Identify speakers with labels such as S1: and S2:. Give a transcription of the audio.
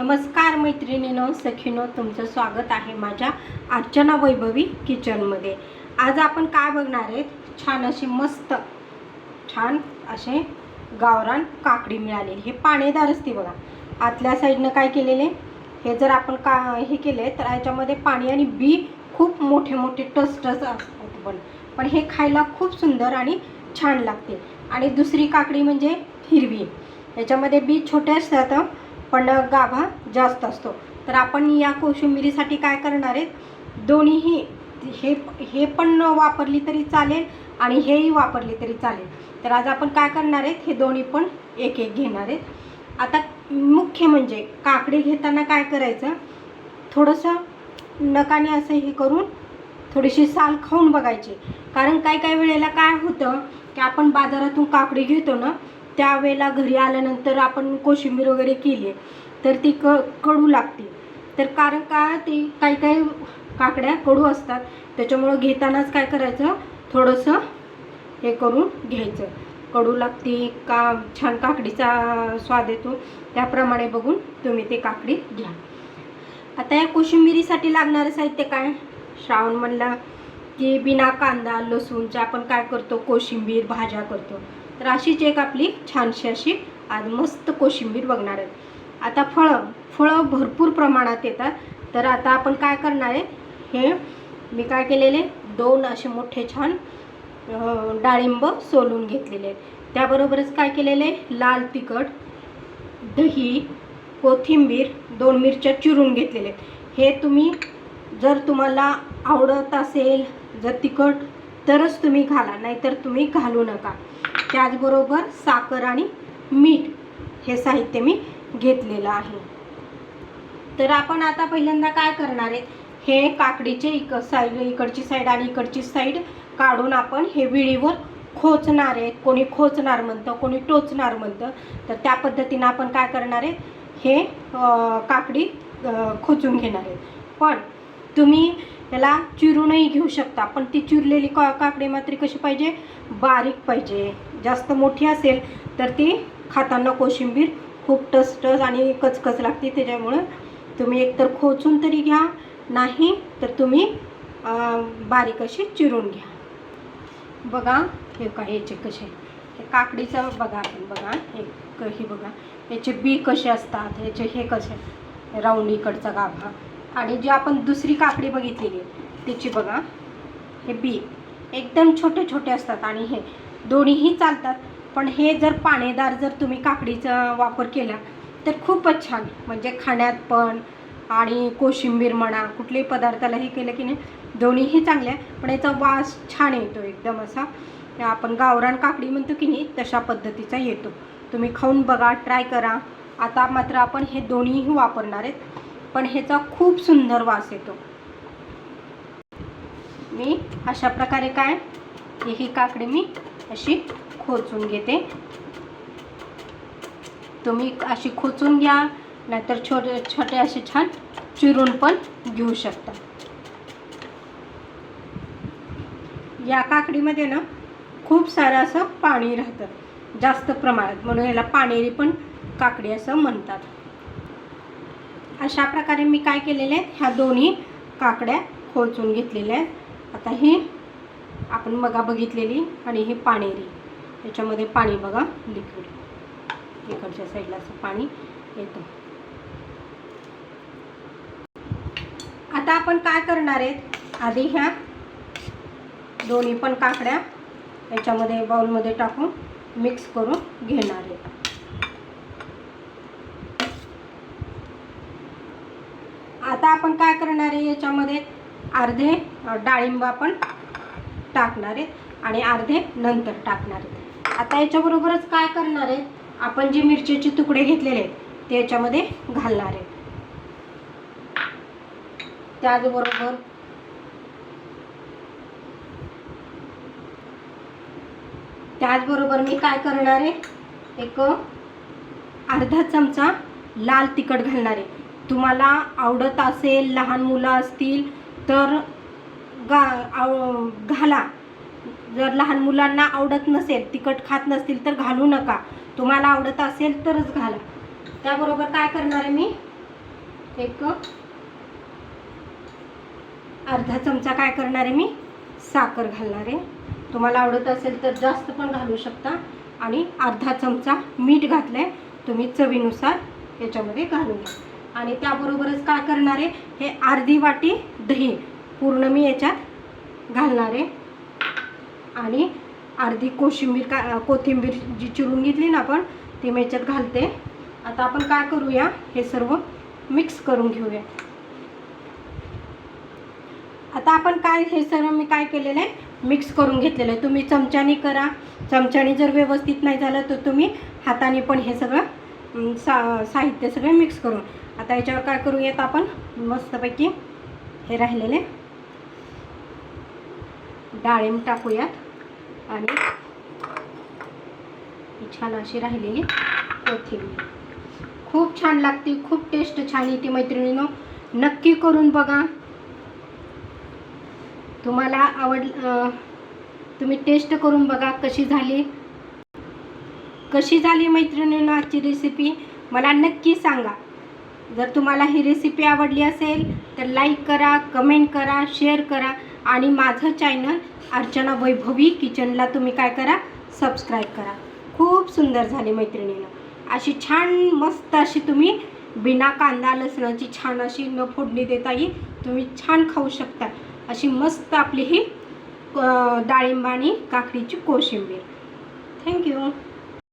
S1: नमस्कार मैत्रिणीनो सखीनो तुमचं स्वागत आहे माझ्या अर्चना वैभवी किचनमध्ये आज आपण काय बघणार आहेत? छान अशी मस्त छान असे गावरान काकडी मिळालेली. हे पाणीदार असते बघा. आतल्या साईडनं काय केलेले? हे जर आपण का हे केले तर याच्यामध्ये पाणी आणि बी खूप मोठे मोठे टस असतात पण. पण हे खायला खूप सुंदर आणि छान लागते. आणि दुसरी काकडी म्हणजे हिरवी. याच्यामध्ये बी छोटे असतात पण गाभा जास्त असतो. तर आपण या कोशिंबिरीसाठी काय करणार आहेत दोन्हीही हे हे पण वापरली तरी चालेल आणि हेही वापरली तरी चालेल. तर आज आपण काय करणार आहेत? हे दोन्ही पण एक एक घेणार आहेत. आता मुख्य म्हणजे काकडी घेताना काय करायचं? थोडंसं नकाने असं हे करून थोडीशी साल खाऊन बघायची. कारण काही काही वेळेला काय होतं की आपण बाजारातून काकडी घेतो ना त्यावेळेला घरी आल्यानंतर आपण कोशिंबीर वगैरे केली तर ती क कडू लागते. तर कारण का ती काही काही काकड्या कडू असतात त्याच्यामुळं घेतानाच काय करायचं थोडंसं हे करून घ्यायचं. कडू लागते का छान काकडीचा स्वाद येतो त्याप्रमाणे बघून तुम्ही ते काकडी घ्या. आता या कोशिंबिरीसाठी लागणारं साहित्य काय? श्रावण म्हणला की बिना कांदा लसूणच्या आपण काय करतो? कोशिंबीर भाज्या करतो. तर अशीच एक आपली छानशी अशी आज मस्त कोशिंबीर बघणार आहे. आता फळं फळं भरपूर प्रमाणात येतात. तर आता आपण काय करणार आहे? हे मी काय केलेले? दोन असे मोठे छान डाळिंब सोलून घेतलेले. आहेत त्याबरोबरच काय केलेले? लाल तिखट दही कोथिंबीर दोन मिरच्या चिरून घेतलेले. आहेत हे तुम्ही जर तुम्हाला आवडत असेल जर तिखट तरच तुम्ही घाला नाहीतर तुम्ही घालू नका. त्याचबरोबर साखर आणि मीठ हे साहित्य मी घेतलेलं आहे. तर आपण आता पहिल्यांदा काय करणार आहे? हे काकडीचे इक साईड इकडची साईड आणि इकडची साईड काढून आपण हे विळीवर खोचणार आहे. कोणी खोचणार म्हणतं कोणी टोचणार म्हणतं. तर त्या पद्धतीनं आपण काय करणार आहे? हे काकडी खोचून घेणार आहे. पण तुम्ही याला चिरूनही घेऊ शकता पण ती चिरलेली का काकडी मात्र कशी पाहिजे? बारीक पाहिजे. जास्त मोठी असेल तर ती खाताना कोशिंबीर खूप टसटस आणि कचकच लागते त्याच्यामुळं तुम्ही एकतर खोचून तरी घ्या नाही तर तुम्ही बारीक अशी चिरून घ्या. बघा हे का याचे कसे? हे काकडीचं बघा आपण बघा हे हे बघा. याचे बी कसे असतात? याचे हे कसे? राऊंड इकडचा गाभा. आणि जी आपण दुसरी काकडी बघितलेली आहे त्याची बघा. हे बी. एकदम छोटे छोटे असतात आणि हे दोन्हीही चालतात. पण हे जर पाणीदार जर तुम्ही काकडीचा वापर केला तर खूपच छान. म्हणजे खाण्यात पण आणि कोशिंबीर म्हणा कुठल्याही पदार्थाला हे केलं की नाही दोन्हीही चांगले पण याचा वास छान येतो एकदम असा. आपण गावरान काकडी म्हणतो की नाही तशा पद्धतीचा येतो. तुम्ही खाऊन बघा ट्राय करा. आता मात्र आपण हे दोन्हीही वापरणार आहेत. पण ह्याचा खूप सुंदर वास येतो. मी अशा प्रकारे काय ही काकडी मी अशी खोचून घेते. तुम्ही अशी खोचून घ्या नाहीतर छोटे छोटे असे छान चिरून पण घेऊ शकता. या काकडीमध्ये ना खूप सारं असं पाणी राहतं जास्त प्रमाणात. म्हणून याला पाणेरी पण काकडी असं म्हणतात. अशा प्रकारे मी काय केलेले आहेत? ह्या दोन्ही काकड्या खोचून घेतलेल्या आहेत. आता ही आपण मगा बघितलेली आणि ही पाणेरी. याच्यामध्ये पाणी बघा लिक्विड इकडच्या साईडला असं पाणी येतं. आता आपण काय करणार आहेत? आधी ह्या दोन्ही पण काकड्या याच्यामध्ये बाउलमध्ये टाकून मिक्स करून घेणार आहेत आता आपण काय करणार आहे? याच्यामध्ये अर्धे डाळिंब आपण टाकणार आहेत आणि अर्धे नंतर टाकणार आहेत आता याच्याबरोबरच काय करणार आहे? आपण जे मिरचीचे तुकडे घेतलेले आहेत ते याच्यामध्ये घालणार आहेत त्याचबरोबर त्याचबरोबर मी काय करणार आहे? एक अर्धा चमचा लाल तिखट घालणार आहे. तुम्हाला आवडत असेल लहान मुलं असतील तर गा आव घाला. जर लहान मुलांना आवडत नसेल तिखट खात नसतील तर घालू नका. तुम्हाला आवडत असेल तरच घाला. त्याबरोबर काय करणार आहे मी? एक अर्धा चमचा काय करणार आहे मी? साखर घालणार आहे. तुम्हाला आवडत असेल तर जास्त पण घालू शकता. आणि अर्धा चमचा मीठ घातलं आहे तुम्ही चवीनुसार याच्यामध्ये घालून घ्या आणि त्याबरोबरच काय करणार? आहे हे अर्धी वाटी दही पूर्ण मी याच्यात घालणार आहे. आणि अर्धी कोशिंबीर का कोथिंबीर जी चिरून घेतली ना आपण ती मी याच्यात घालते. आता आपण काय करूया? हे सर्व मिक्स करून घेऊया. आता आपण काय हे सर्व मी काय केलेलं आहे? मिक्स करून घेतलेलं आहे. तुम्ही चमच्याने करा. चमच्याने जर व्यवस्थित नाही झालं तर तुम्ही हाताने पण हे सगळं सा साहित्य सगळं मिक्स करून. आता याच्यावर काय करूयात आपण? मस्तपैकी हे राहिलेले. डाळिंब टाकूयात. आणि छान अशी राहिलेली कोथिंबीर. खूप छान लागते खूप टेस्ट छान येते मैत्रिणीनो. नक्की करून बघा. तुम्हाला आवड तुम्ही टेस्ट करून बघा कशी झाली. कशी झाली मैत्रिणींनो आजची रेसिपी मला नक्की सांगा. जर तुम्हाला ही रेसिपी आवडली असेल तर लाईक करा कमेंट करा शेअर करा आणि माझं चॅनल अर्चना वैभवी किचनला तुम्ही काय करा? सबस्क्राईब करा. खूप सुंदर झाली मैत्रिणीनं. अशी छान मस्त अशी तुम्ही बिना कांदा लसणाची छान अशी न फोडणी देताही तुम्ही छान खाऊ शकता. अशी मस्त आपली ही डाळिंब आणि काकडीची कोशिंबीर. थँक्यू